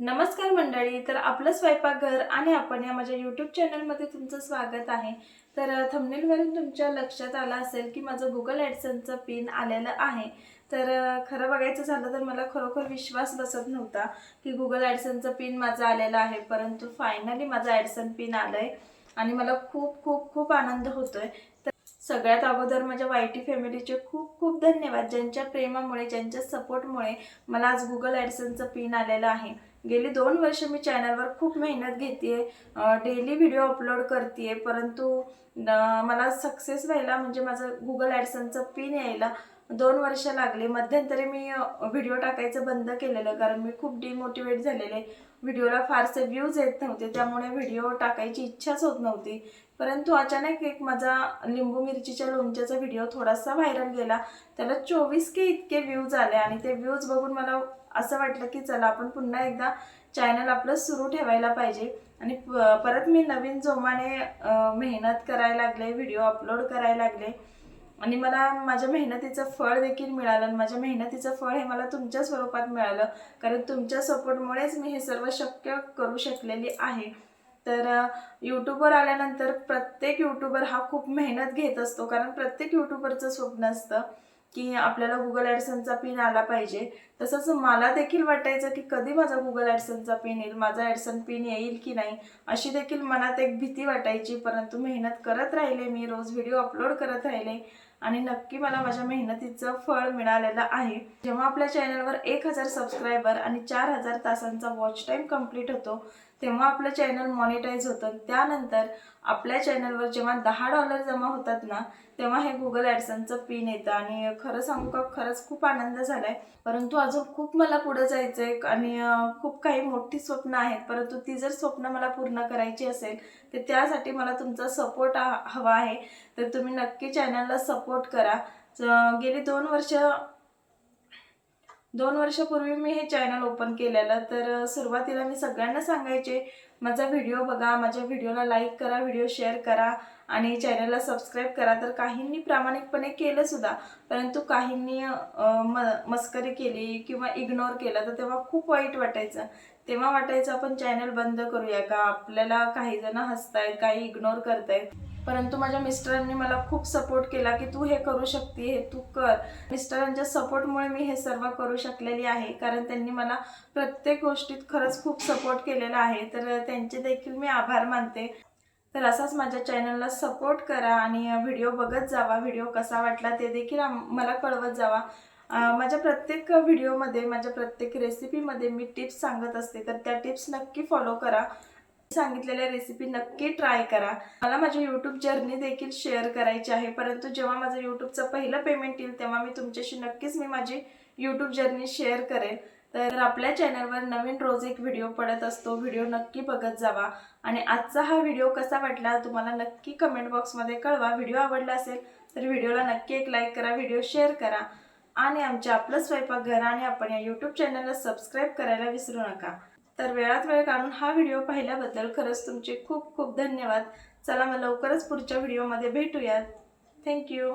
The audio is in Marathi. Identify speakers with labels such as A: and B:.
A: नमस्कार मंडळी तर आपलं स्वयंपाकघर आणि आपण या माझ्या यूट्यूब चॅनलमध्ये तुमचं स्वागत आहे. तर थंबनेलवरून तुमच्या लक्षात आलं असेल की माझं गुगल ॲडसनचं पिन आलेलं आहे. तर खरं बघायचं झालं तर मला खरोखर विश्वास बसत नव्हता की गुगल ॲडसनचं पिन माझं आलेलं आहे. परंतु फायनली माझं ॲडसन पिन आलं आहे आणि मला खूप खूप खूप आनंद होतोय. तर सगळ्यात अगोदर माझ्या वायटी फॅमिलीचे खूप खूप धन्यवाद ज्यांच्या प्रेमामुळे ज्यांच्या सपोर्टमुळे मला आज गुगल ॲडसनचं पिन आलेलं आहे. गेली दोन वर्ष मी चॅनलवर खूप मेहनत घेते डेली व्हिडिओ अपलोड करते परंतु मला सक्सेस व्हायला म्हणजे माझं गुगल ॲडसनचं पिन यायला दोन वर्ष लागले. मध्यंतरी मी व्हिडिओ टाकायचं बंद केलेलं कारण मी खूप डिमोटिवेट झालेले. व्हिडिओला फारसे व्ह्यूज येत नव्हते. त्यामुळे व्हिडिओ टाकायची इच्छाच होत नव्हती. परंतु अचानक एक माझा लिंबू मिरचीच्या लोणच्याचा व्हिडिओ थोडासा व्हायरल गेला. त्याला चोवीस के इतके व्ह्यूज आले आणि ते व्ह्यूज बघून मला असं वाटलं की चला आपण पुन्हा एकदा चॅनल आपलं सुरू ठेवायला पाहिजे. आणि प- परत मी नवीन जोमाने मेहनत करायला लागले व्हिडिओ अपलोड करायला लागले. आणि मला माझ्या मेहनतीचं फळ देखील मिळालं आणि माझ्या मेहनतीचं फळ हे मला तुमच्या स्वरूपात मिळालं. कारण तुमच्या सपोर्टमुळेच मी हे सर्व शक्य करू शकलेली आहे. तर यूट्यूबवर आल्यानंतर प्रत्येक यूट्यूबर हा खूप मेहनत घेत असतो. कारण प्रत्येक यूट्यूबरचं स्वप्न असतं की आपल्याला गुगल ॲडसनचा पिन आला पाहिजे. तसंच मला देखील वाटायचं की कधी माझा गुगल ॲडसनचा पिन येईल माझा ॲडसन पिन येईल की नाही अशी देखील मनात एक भीती वाटायची. परंतु मेहनत करत राहिले मी रोज व्हिडिओ अपलोड करत राहिले आणि नक्की मला माझ्या मेहनतीचं फळ मिळालेलं आहे. जेव्हा आपल्या चॅनलवर एक हजार सबस्क्रायबर आणि चार हजार तासांचा वॉच टाईम कंप्लीट होतो तेव्हा आपलं चॅनल मॉनिटाईज होतं. त्यानंतर आपल्या चॅनलवर जेव्हा दहा डॉलर जमा होतात ना तेव्हा हे गुगल ॲडसनचं पिन येतं. आणि खरं सांगू का खरंच खूप आनंद झाला आहे परंतु अजून खूप मला पुढे जायचं आहे आणि खूप काही मोठी स्वप्न आहेत. परंतु ती जर स्वप्न मला पूर्ण करायची असेल तर त्यासाठी मला तुमचा सपोर्ट हवा आहे. तर तुम्ही नक्की चॅनलला सपोर्ट करा. गेली दोन वर्ष दोन वर्षापूर्वी मी हे चॅनल ओपन केलेलं तर सुरुवातीला मी सगळ्यांना सांगायचे माझा व्हिडिओ बघा माझ्या व्हिडिओला लाईक करा व्हिडिओ शेअर करा आणि चॅनलला सबस्क्राईब करा. तर काहींनी प्रामाणिकपणे केलं सुद्धा परंतु काहींनी म मस्करी केली किंवा इग्नोर केलं तर तेव्हा खूप वाईट वाटायचं. तेव्हा वाटायचं आपण चॅनल बंद करूया का? आपल्याला काही जण हसतायत काही इग्नोर करतायत. परंतु माझ्या मिस्टरांनी मला खूप सपोर्ट केला की तू हे करू शकते हे तू कर. मिस्टरांच्या सपोर्टमुळे मी हे सर्व करू शकलेली आहे कारण त्यांनी मला प्रत्येक गोष्टीत खरंच खूप सपोर्ट केलेला आहे. तर त्यांचे देखील मी आभार मानते. तर असाच माझ्या चॅनलला सपोर्ट करा आणि व्हिडिओ बघत जावा. व्हिडिओ कसा वाटला ते देखील मला कळवत जावा. माझ्या प्रत्येक व्हिडिओमध्ये माझ्या प्रत्येक रेसिपीमध्ये मी टिप्स सांगत असते. तर त्या टिप्स नक्की फॉलो करा. सांगितलेल्या रेसिपी नक्की ट्राय करा. मला माझी यूट्यूब जर्नी देखील शेअर करायची आहे. परंतु जेव्हा माझं यूट्यूबचं पहिलं पेमेंट येईल तेव्हा मी तुमच्याशी नक्कीच मी माझी यूट्यूब जर्नी शेअर करेन तर आपल्या चॅनलवर नवीन रोज एक व्हिडिओ पडत असतो. व्हिडिओ नक्की बघत जावा. आणि आजचा हा व्हिडिओ कसा वाटला तुम्हाला नक्की कमेंट बॉक्समध्ये कळवा. व्हिडिओ आवडला असेल तर व्हिडिओला नक्की एक लाईक करा. व्हिडिओ शेअर करा. आणि आमच्या आपलं स्वयंपाकघर आणि आपण या यूट्यूब चॅनलला सबस्क्राईब करायला विसरू नका. तर वेळात वेळ काढून हा व्हिडिओ पाहिल्याबद्दल खरंच तुमचे खूप खूप धन्यवाद. चला मग लवकरच पुढच्या व्हिडिओमध्ये भेटूयात. थँक्यू